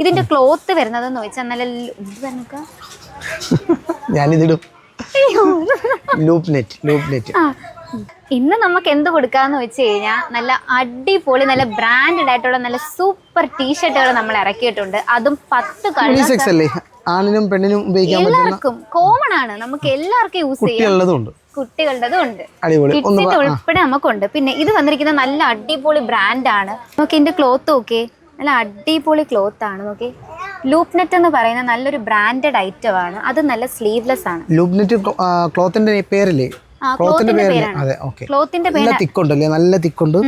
ഇതിന്റെ ക്ലോത്ത് വരുന്നതെന്ന് വെച്ചാൽ നല്ല. ഞാനിതിടും. Loop net loop net. ഇന്ന് നമുക്ക് എന്ത് കൊടുക്കാന്ന് വെച്ച് കഴിഞ്ഞാൽ നല്ല അടിപൊളി നല്ല ബ്രാൻഡഡ് ആയിട്ടുള്ള നല്ല സൂപ്പർ ടീഷർട്ടുകൾ നമ്മൾ ഇറക്കിയിട്ടുണ്ട്. അതും പത്ത് ആണിനും പെണ്ണിനും ഉപയോഗിക്കാൻ എല്ലാവർക്കും കോമൺ ആണ്. നമുക്ക് എല്ലാവർക്കും യൂസ് ചെയ്യാം. കുട്ടികളുടെ ഉണ്ട്. കുട്ടികളുടേതും ഉൾപ്പെടെ നമുക്കുണ്ട്. പിന്നെ ഇത് വന്നിരിക്കുന്ന നല്ല അടിപൊളി ബ്രാൻഡാണ് നമുക്ക് ഇതിന്റെ ക്ലോത്ത് നോക്കി നല്ല അടിപൊളി ക്ലോത്ത് ആണ് നോക്കി ലൂപ്നെറ്റ് എന്ന് പറയുന്ന നല്ലൊരു ബ്രാൻഡഡ് ഐറ്റം ആണ്. അത് നല്ല സ്ലീവ്ലെസ് ആണ്. ലൂപ്നെറ്റ് ക്ലോത്തിന്റെ പേരല്ലേ? ക്ലോത്തിന്റെ പേരാണ്. അതെ ഓക്കെ ക്ലോത്തിന്റെ നല്ല തിക്കുണ്ടല്ലേ? നല്ല തിക്കുണ്ട്.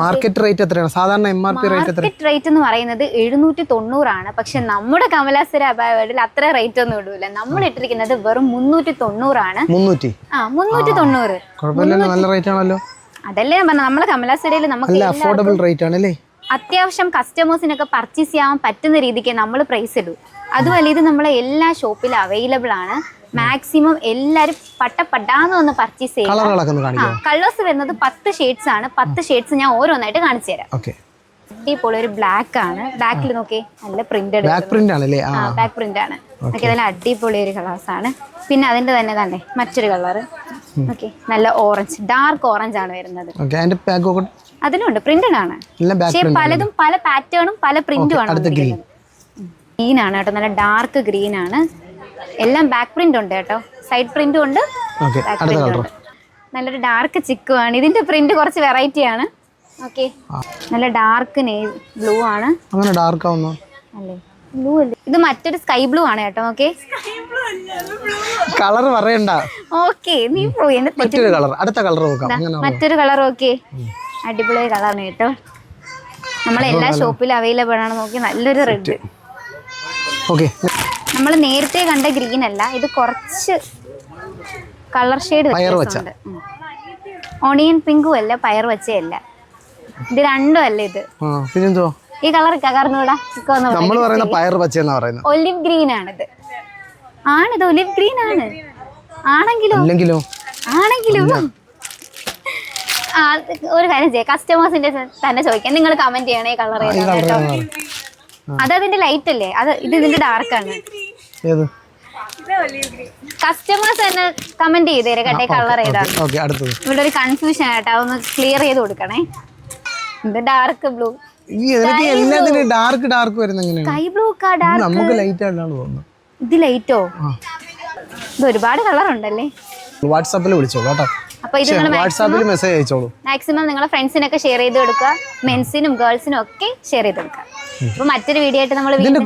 മാർക്കറ്റ് റേറ്റ് എത്രയാണ്? സാധാരണ എം ആർ പി റേറ്റ് എത്ര? മാർക്കറ്റ് റേറ്റ് എന്ന് പറയുന്നത് എഴുന്നൂറ്റി തൊണ്ണൂറാണ് പക്ഷെ നമ്മുടെ കമലാസുര അബായവേഡിൽ അത്ര റേറ്റ് ഒന്നും ഇടൂല. നമ്മൾ ഇട്ടിരിക്കുന്നത് വെറും മുന്നൂറ്റി തൊണ്ണൂറാണ് മുന്നൂറ്റി? ആ മുന്നൂറ്റി തൊണ്ണൂറ് നല്ല റേറ്റ് ആണല്ലോ. അതല്ലേ നമ്മളെ കമലാസുരയിൽ നമുക്ക് അഫോർഡബിൾ റേറ്റ് ആണല്ലേ? അത്യാവശ്യം കസ്റ്റമേഴ്സിനൊക്കെ പർച്ചേസ് ചെയ്യാൻ പറ്റുന്ന രീതിക്ക് നമ്മൾ പ്രൈസ് ഇടും. അതുമല്ല ഇത് നമ്മളെ എല്ലാ ഷോപ്പിലും അവൈലബിൾ ആണ്. മാക്സിമം എല്ലാവരും പട്ടപ്പട്ടാന്ന് ഒന്ന് പർച്ചേസ് ചെയ്യും കളറുകളൊക്കെ ഒന്ന് കാണിക്കാം? കളേഴ്സ് വരുന്നത് പത്ത് ഷെയ്ഡ്സ് ആണ്. പത്ത് ഷെയ്ഡ്സ് ഞാൻ ഓരോന്നായിട്ട് കാണിച്ചു തരാം. അടിപൊളി ഒരു ബ്ലാക്ക് ആണ്. ബാക്കിൽ നോക്കി നല്ല പ്രിന്റഡ് ബാക്ക് പ്രിന്റ് ആണല്ലേ ബാക്ക് പ്രിന്റ് ആണ്. നല്ല അടിപൊളി ഒരു കളേഴ്സ് ആണ്. പിന്നെ അതിന്റെ തന്നെ തന്നെ മറ്റൊരു കളർ ഓക്കെ നല്ല ഓറഞ്ച് ഡാർക്ക് ഓറഞ്ച് ആണ് വരുന്നത്. അതിനുണ്ട് പ്രിന്റഡ് ആണ്. പക്ഷേ പലതും പല പാറ്റേണും പല പ്രിന്റും ആണ് ഗ്രീൻ ആണ് കേട്ടോ നല്ല ഡാർക്ക് ഗ്രീൻ ആണ്. എല്ലാം ബാക്ക് പ്രിന്റ് ഉണ്ട് കേട്ടോ. സൈഡ് പ്രിന്റും ഉണ്ട് ബാക്ക് പ്രിന്റും ഉണ്ട്. നല്ലൊരു ഡാർക്ക് ചിക്കുമാണ് ഇതിന്റെ പ്രിന്റ് കുറച്ച് വെറൈറ്റി ആണ്. ഓക്കെ നല്ല ഡാർക്ക് നെയ് ബ്ലൂ ആണ്. അങ്ങനെ ഡാർക്ക് ആവുന്നു? അല്ലേ? ബ്ലൂ അല്ലേ? ഇത് മറ്റൊരു സ്കൈ ബ്ലൂ ആണ് കേട്ടോ ഓക്കെ കളർ പറയണ്ട. ഓക്കെ നീ പോയി എന്നെ തെറ്റി മറ്റൊരു കളർ അടുത്ത കളർ നോക്കാം. അങ്ങനെ മറ്റൊരു കളർ ഓക്കെ അടിപൊളി കളറാണ് കേട്ടോ. നമ്മളെല്ലാ ഷോപ്പിലും അവൈലബിൾ ആണ്. നോക്കി നല്ലൊരു റെഡ് ഓക്കെ നമ്മൾ നേരത്തെ കണ്ട ഗ്രീൻ അല്ല ഇത് കുറച്ച് കളർ ഷെയ്ഡ് പയർ വെച്ച. ഓണിയൻ പിങ്കും അല്ല പയർ വച്ചയല്ല ഇത് രണ്ടും അല്ല ഇത്. ആ പിന്നെന്തോ ഈ കളർ കകർന്നൂടാ നമ്മൾ പറയുന്ന പയർ പച്ചയെന്നാ പറയുന്നത്. ഒലിവ് ഗ്രീൻ ആണിത്. ആണിത് ഒലിവ് ഗ്രീൻ ആണ്. ആണെങ്കിലോ? അല്ലെങ്കിലോ ആണെങ്കിലും? ഒരു കാര്യം ചെയ്യാം. കസ്റ്റമേഴ്സിന്റെ തന്നെ ചോദിക്കാം. നിങ്ങൾ കമന്റ് ചെയ്യണേ കളർ അത് അതിന്റെ ലൈറ്റ് അല്ലേ? അത് ഇത് ഇതിന്റെ ഡാർക്ക് ആണ്. ഏത്? കസ്റ്റമേഴ്സ് തന്നെ കമന്റ് ചെയ്ത് തരാം കേട്ടെ കളർ ഏതാണ്. ഓക്കെ അടുത്തത്. ഇവിടെ ഒരു കൺഫ്യൂഷൻ ആയിട്ട് അതൊന്ന് ക്ലിയർ ചെയ്ത് കൊടുക്കണേ. ഇത് ഡാർക്ക് ബ്ലൂ ഈ എനിക്ക് എല്ലാത്തിനും ഡാർക്ക് ഡാർക്ക് വരുന്ന എങ്ങനെയാണ്? സ്കൈ ബ്ലൂ കാ ഡാർക്ക് നമുക്ക് ലൈറ്റ് ആയിട്ടാണ് തോന്നുന്നത്. ഇത് ലൈറ്റോ ഇത് ഒരുപാട് കളർ ഉണ്ടല്ലേ? വാട്സാപ്പിൽ വിളിച്ചോളൂ കേട്ടോ. അപ്പൊ ഇത് നിങ്ങൾ വാട്സാപ്പിൽ മെസ്സേജ് അയച്ചോളൂ. മാക്സിമം നിങ്ങളെ ഫ്രണ്ട്സിനൊക്കെ ഷെയർ ചെയ്ത് കൊടുക്കുക. മെൻസിനും ഗേൾസിനും ഒക്കെ ഷെയർ ചെയ്ത് കൊടുക്കുക. അപ്പൊ മറ്റൊരു വീഡിയോ ആയിട്ട് നമ്മൾ ഇതിന്റെ